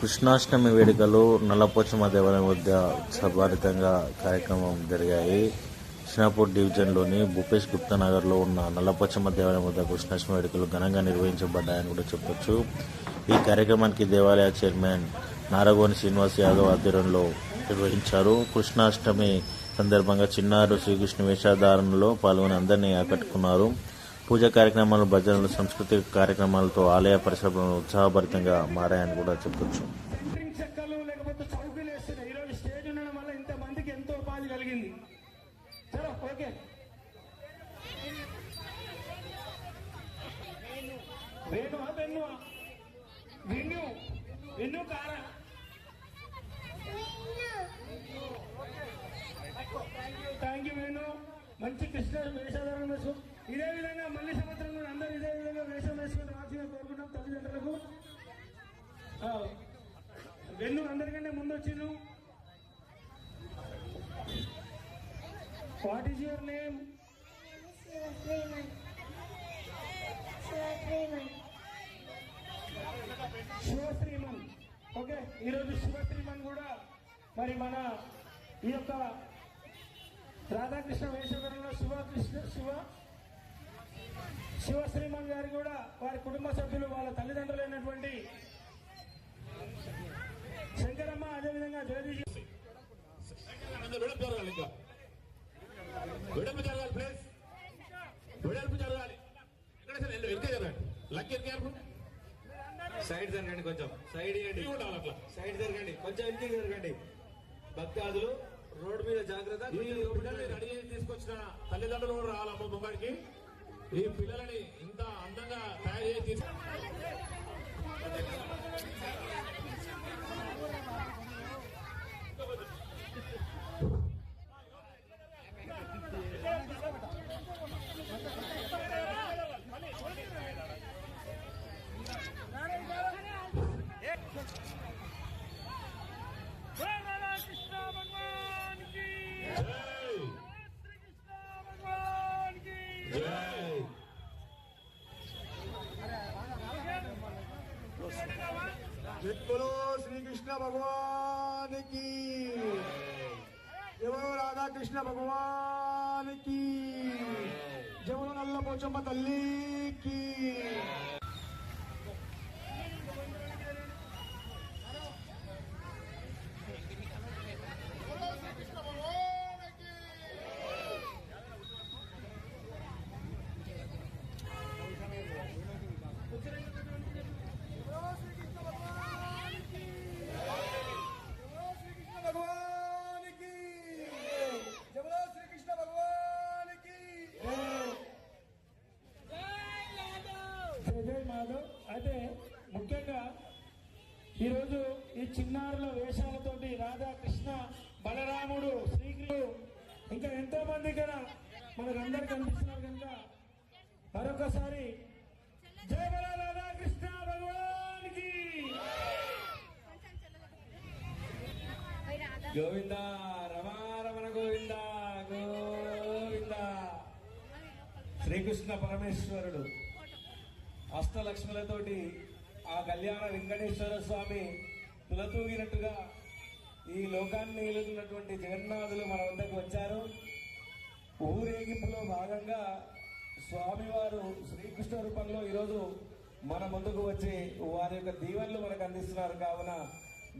కృష్ణాష్టమి వేడుకలు నల్లపోచమ్మ దేవాలయం వద్ద ఉత్సవభరితంగా కార్యక్రమం జరిగాయి. కృష్ణాపూర్ డివిజన్లోని భూపేష్ గుప్తా నగర్లో ఉన్న నల్లపోచమ్మ దేవాలయం వద్ద కృష్ణాష్టమి వేడుకలు ఘనంగా నిర్వహించబడ్డాయని కూడా చెప్పొచ్చు. ఈ కార్యక్రమానికి దేవాలయ చైర్మన్ నారగోని శ్రీనివాస్ యాదవ్ ఆధ్వర్యంలో నిర్వహించారు. కృష్ణాష్టమి సందర్భంగా చిన్నారు శ్రీకృష్ణ వేషధారణలో పాల్గొని అందరినీ ఆకట్టుకున్నారు. పూజా కార్యక్రమాలు భజనలు సాంస్కృతిక కార్యక్రమాలతో ఆలయ పరిశ్రమలు ఉత్సాహభరితంగా మారాయని కూడా చెప్పొచ్చు. చెక్కలు లేకపోతే స్టేజ్ ఉండడం వల్ల ఎంతో ఉపాధి కలిగింది ఓకే థ్యాంక్ యూ మంచి కృష్ణ వేషధారణ ఇదే విధంగా మళ్ళీ సంవత్సరం కూడా అందరూ ఇదే విధంగా వేషం వేసుకొని రావాల్సిందిగా కోరుకుంటాం తల్లిదండ్రులకు. వెన్ను అందరికంటే ముందు వచ్చిండు what is your name Sivasriman. Okay ఈరోజు శివశ్రీమన్ కూడా మరి మన ఈ యొక్క రాధాకృష్ణ వేషవరంలో శివకృష్ణ శివ శివశ్రీమన్ గారు కూడా వారి కుటుంబ సభ్యులు వాళ్ళ తల్లిదండ్రులైనటువంటి శంకరమ్మ అదేవిధంగా జగదీష్ వెడల్పు జరగాలి ఇంకా వెడల్పు జరగాలి ప్లీజ్ వెడల్పు జరగాలి ఎక్కడ జరగాలి లక్ సైడ్ జరగండి కొంచెం. సైడ్ ఇవ్వండి ఉండాలి అట్లా. సైడ్ జరగండి. కొంచెం ఇంటికి జరగండి. భక్తాదులు రోడ్డు మీద జాగ్రత్త. తీసుకొచ్చిన తల్లిదండ్రులు కూడా రావాలమ్మ ముంబడికి ఈ పిల్లలని बोलो श्री कृष्ण भगवान की जय बोलो राधा कृष्ण भगवान की जय बोलो नल्ला पोचम्मा तल्ली की ఈరోజు ఈ చిన్నారుల వేషాలతోటి రాధాకృష్ణ బలరాముడు శ్రీకృష్ణుడు ఇంకా ఎంతో మంది ఇక్కడ మనకందరు కనిపిస్తున్నారు కనుక మరొకసారి జయ బల రాధాకృష్ణ భగవానికి! గోవింద రమారమణ గోవింద గోవింద. శ్రీకృష్ణ పరమేశ్వరుడు అష్టలక్ష్ములతోటి ఆ కళ్యాణ వెంకటేశ్వర స్వామి తులతూగినట్టుగా ఈ లోకాన్ని ఏలుతున్నటువంటి జగన్నాథులు మన వద్దకు వచ్చారు. ఊరేగింపులో భాగంగా స్వామివారు శ్రీకృష్ణ రూపంలో ఈరోజు మన ముందుకు వచ్చి వారి యొక్క దీవెనలు మనకు అందిస్తున్నారు. కావున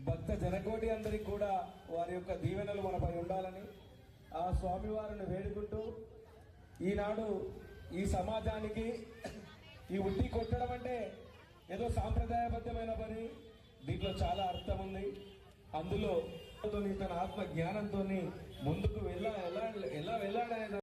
భక్త జనకోటి అందరికి కూడా వారి యొక్క దీవెనలు మనపై ఉండాలని ఆ స్వామివారిని వేడుకుంటూ ఈనాడు ఈ సమాజానికి ఈ ఉట్టి కొట్టడం అంటే ఏదో సాంప్రదాయబద్ధమైన పని. దీంట్లో చాలా అర్థం ఉంది. అందులో తన ఆత్మ జ్ఞానంతో ముందుకు వెళ్ళ ఎలా ఎలా వెళ్ళాడనే